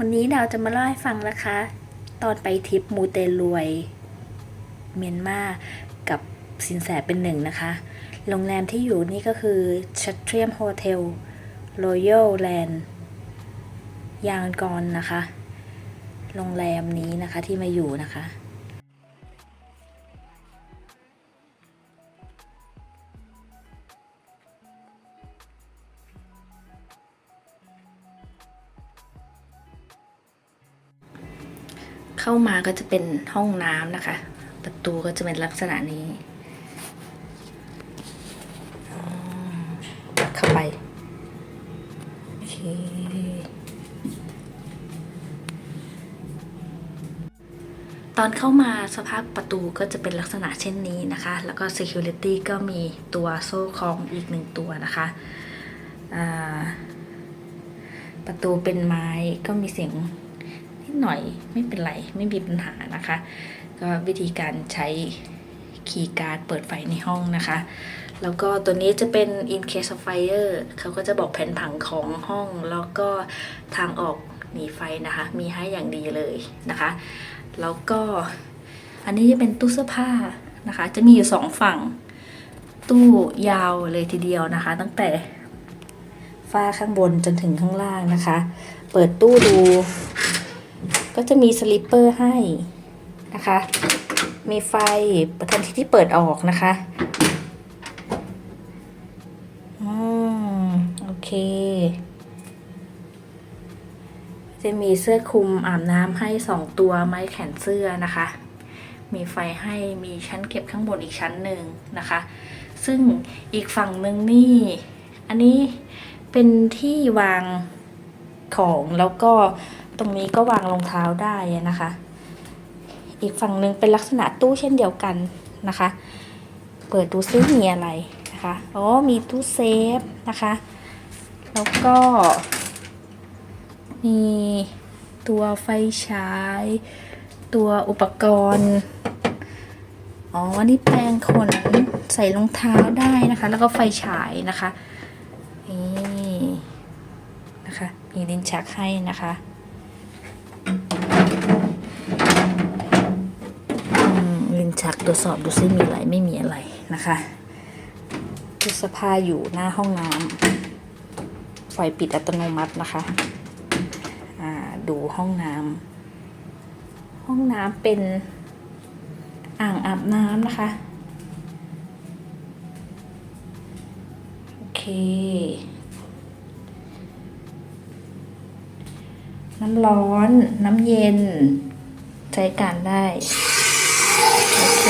วันนี้ดาวจะมาเล่าให้ฟังนะคะ ตอนไปทริปมูเตลวย เมียนมากับสินแสเป็นหนึ่งนะคะ โรงแรมที่อยู่นี่ก็คือชัตเทียมโฮเทลรอยัลแลนด์ยางกอนนะคะ โรงแรมนี้นะคะที่มาอยู่นะคะ เข้ามาก็จะเป็นห้องน้ำนะคะ ประตูก็จะเป็นลักษณะนี้เข้าไปโอเคตอนเข้ามาสภาพประตูก็จะเป็นลักษณะเช่นนี้นะคะ แล้วก็ Security ก็มีตัวโซ่คล้องอีกหนึ่งตัวนะคะ ประตูเป็นไม้ก็มีเสียง นิดหน่อยไม่เป็นไร ไม่มีปัญหานะคะ ก็วิธีการใช้คีย์การ์ดเปิดไฟในห้องนะคะ แล้วก็ตัวนี้จะเป็น in case of fire เขาก็จะบอกแผนผังของห้อง แล้วก็ทางออกหนีไฟนะคะ มีให้อย่างดีเลยนะคะ แล้วก็อันนี้จะเป็นตู้เสื้อผ้านะคะ จะมีอยู่สองฝั่ง ตู้ยาวเลยทีเดียวนะคะ ตั้งแต่ฝ้าข้างบนจนถึงข้างล่างนะคะ เปิดตู้ดู ก็จะมีสลิปเปอร์ให้นะคะ มีไฟทันทีที่เปิดออกนะคะอืมโอเค จะมีเสื้อคลุมอาบน้ำให้สองตัวไม้แขนเสื้อนะคะ มีไฟให้มีชั้นเก็บข้างบนอีกชั้นหนึ่งนะคะ ซึ่งอีกฝั่งหนึ่งนี่ อันนี้เป็นที่วางของแล้วก็ ตรงนี้ก็วางรองเท้าได้นะคะ อีกฝั่งหนึ่งเป็นลักษณะตู้เช่นเดียวกันนะคะ เปิดดูซิมีอะไรนะคะอ๋อมีตู้เซฟนะคะ แล้วก็ มีตัวไฟฉาย ตัวอุปกรณ์อ๋อนี่แปรงขนใส่รองเท้าได้นะคะ แล้วก็ไฟฉายนะคะนี่นะคะ มีลิ้นชักให้นะคะ อืมลิ้นชัก ตรวจสอบดูซิมีอะไรไม่มีอะไรนะคะตู้เสื้อผ้าอยู่หน้าห้องน้ำไฟปิดอัตโนมัตินะคะดูห้องน้ำห้องน้ำเป็นอ่างอาบน้ำนะคะโอเคน้ำร้อน น้ำเย็น ใช้การได้ โอเค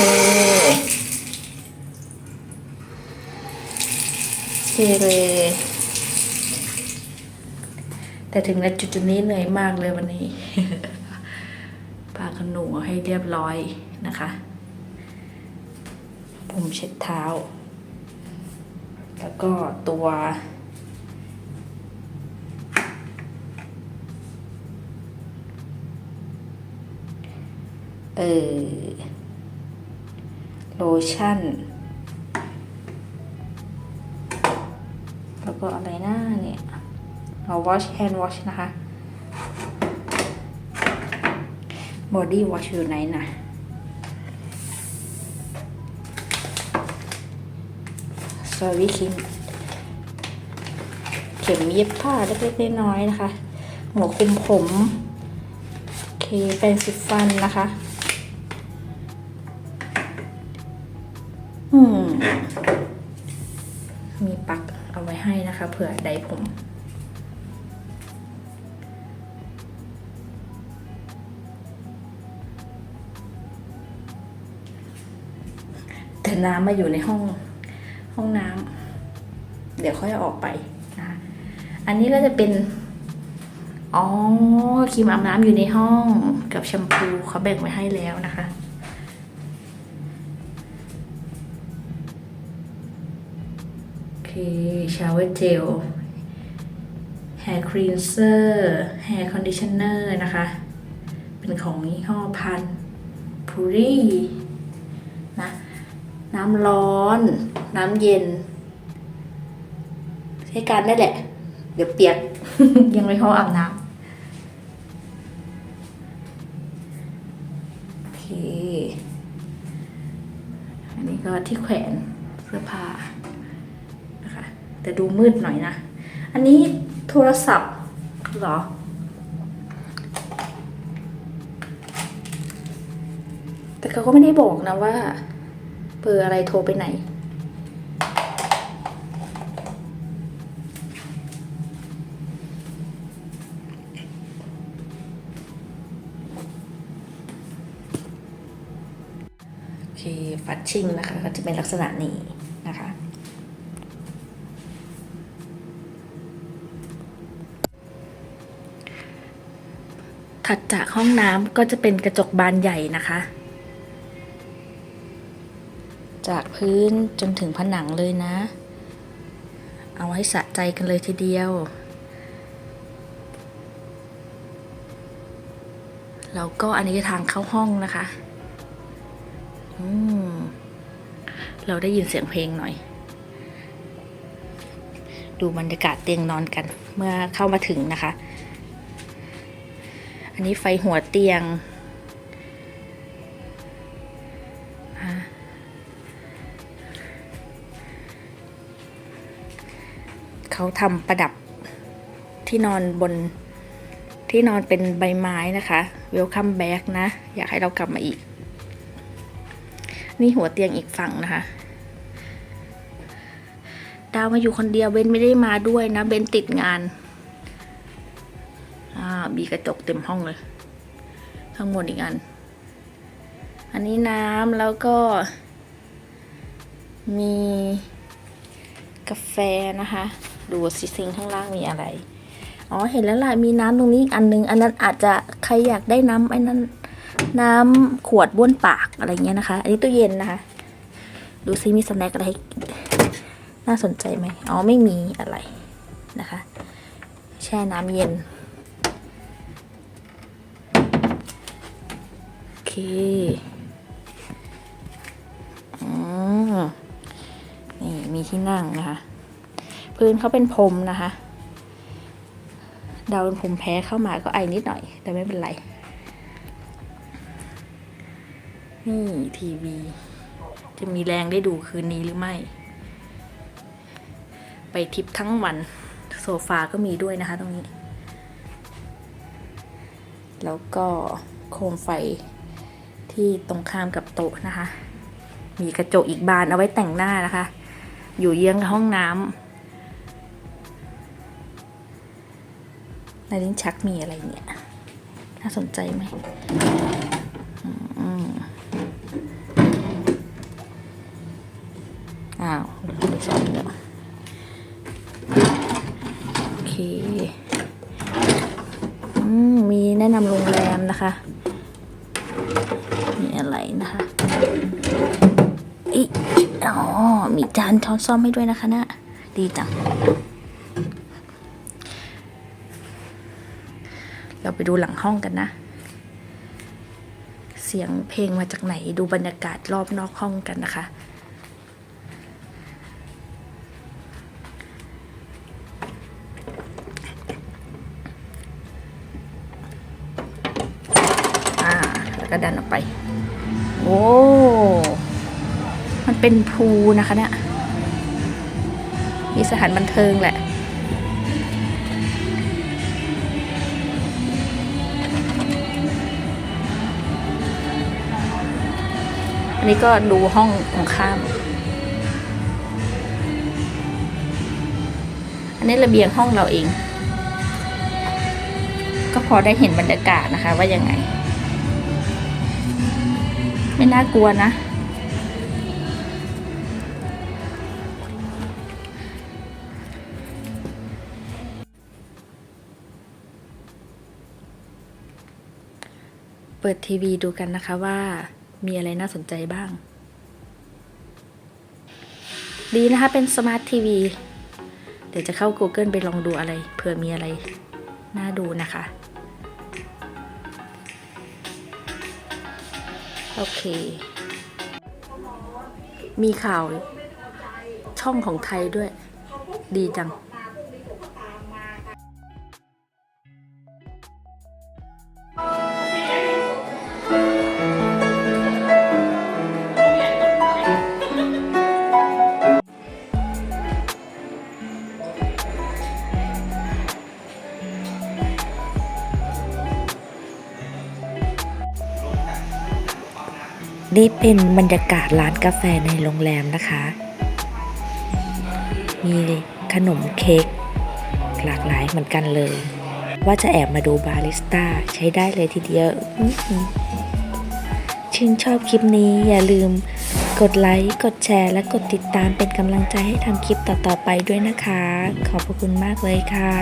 เจเลยแต่ถึงณจุดจุดๆนี้เหนื่อยมากเลยวันนี้ปาขนหนูให้เรียบร้อยนะคะ ผมเช็ดเท้า แล้วก็ตัวเออโลชั่น ก็อะไรหน้าเนี่ยเอา wash hand wash นะคะ body wash อยู่ไหนนะ sorry คิมเข็มเย็บผ้าเล็กๆน้อยๆนะคะ หัวคุมผมเคแปรงสีฟันนะคะอืมมีปลั๊กเอ ให้นะคะ เผื่อไดผม แต่น้ำมาอยู่ในห้องห้องน้ำเดี๋ยวค่อยออกไปนะคะอันนี้ก็จะเป็น อ๋อครีมอาบน้ำอยู่ในห้องกับแชมพูเขาแบ่งไว้ให้แล้วนะคะ ชาวเวอร์เจลแฮร์ครีนเซอร์แฮร์คอนดิ셔เนอร์นะคะ เป็นของยี่ห้อพันพูรีนะน้ำร้อน น้ำเย็น ใช้การได้แหละ เดี๋ยวเปียก ยังไม่ห้ออาบน้ำโออันนี้ก็ที่แขวนเสื้อผ้า แต่ดูมืดหน่อยนะ อันนี้โทรศัพท์เหรอ แต่เขาก็ไม่ได้บอกนะว่าเบอร์อะไรโทรไปไหน โอเค ฟัดชิ่งนะคะ ก็จะเป็นลักษณะนี้นะคะ ถัดจากห้องน้ำก็จะเป็นกระจกบานใหญ่นะคะ จากพื้นจนถึงผนังเลยนะ เอาให้สะใจกันเลยทีเดียว แล้วก็อันนี้ทางเข้าห้องนะคะอืมเราได้ยินเสียงเพลงหน่อย ดูบรรยากาศเตียงนอนกัน เมื่อเข้ามาถึงนะคะ อันนี้ไฟหัวเตียง เขาทำประดับที่นอนบนที่นอนเป็นใบไม้นะคะ Welcome back นะ อยากให้เรากลับมาอีก นี่หัวเตียงอีกฝั่งนะคะ ดาวมาอยู่คนเดียวเบนไม่ได้มาด้วยนะ เบนติดงาน มีกระจกเต็มห้องเลย ข้างบนอีกอัน อันนี้น้ำแล้วก็ มีกาแฟนะคะ ดูสิซิงข้างล่างมีอะไร อ๋อเห็นแล้วล่ะมีน้ำตรงนี้อีกอันนึง อันนั้นอาจจะใครอยากได้น้ำไอ้นั้นน้ำขวดบ้วนปากอะไรเงี้ยนะคะ อันนี้ตู้เย็นนะคะ ดูซิมีสแน็คอะไร น่าสนใจไหมอ๋อไม่มีอะไรนะคะ แช่น้ำเย็น นี่มีที่นั่งนะคะ พื้นเขาเป็นพรมนะคะ ดาวเป็นภูมิแพ้เข้ามาก็ไอนิดหน่อย แต่ไม่เป็นไร นี่ทีวี จะมีแรงได้ดูคืนนี้หรือไม่ ไปทริปทั้งวัน โซฟาก็มีด้วยนะคะตรงนี้ แล้วก็โคมไฟ ที่ตรงข้ามกับโต๊ะนะคะ มีกระจกอีกบานเอาไว้แต่งหน้านะคะ อยู่เยื้องกับห้องน้ำในลิ้นชักมีอะไรเนี่ย น่าสนใจไหมอ้าวสองเดี๋ยวโอเคอืมมีแนะนำโรงแรมนะคะ นะคะอีอ๋อ มีจานช้อนซ่อมให้ด้วยนะคะนะดีจัง เราไปดูหลังห้องกันนะ เสียงเพลงมาจากไหนดูบรรยากาศรอบนอกห้องกันนะคะอ่าแล้วก็ดันออกไป อ้มันเป็นพูนะคะเนี่ย มีสถานบันเทิงแหละ อันนี้ก็ดูห้องตรงข้าม อันนี้ระเบียงห้องเราเอง ก็พอได้เห็นบรรยากาศนะคะว่ายังไง ไม่น่ากลัวนะ เปิดทีวีดูกันนะคะว่ามีอะไรน่าสนใจบ้าง ดีนะคะ เป็นสมาร์ททีวี เดี๋ยวจะเข้า Google ไปลองดูอะไรเผื่อมีอะไร น่าดูนะคะ โอเค มีข่าวช่องของไทยด้วย ดีจัง นี่เป็นบรรยากาศร้านกาแฟในโรงแรมนะคะ มีขนมเค้กหลากหลายเหมือนกันเลย ว่าจะแอบมาดูบาริสต้าใช้ได้เลยทีเดียวชื่นชอบคลิปนี้อย่าลืมกดไลค์ กดแชร์ และกดติดตามเป็นกำลังใจให้ทำคลิปต่อ ๆ ไปด้วยนะคะ ขอบพระคุณมากเลยค่ะ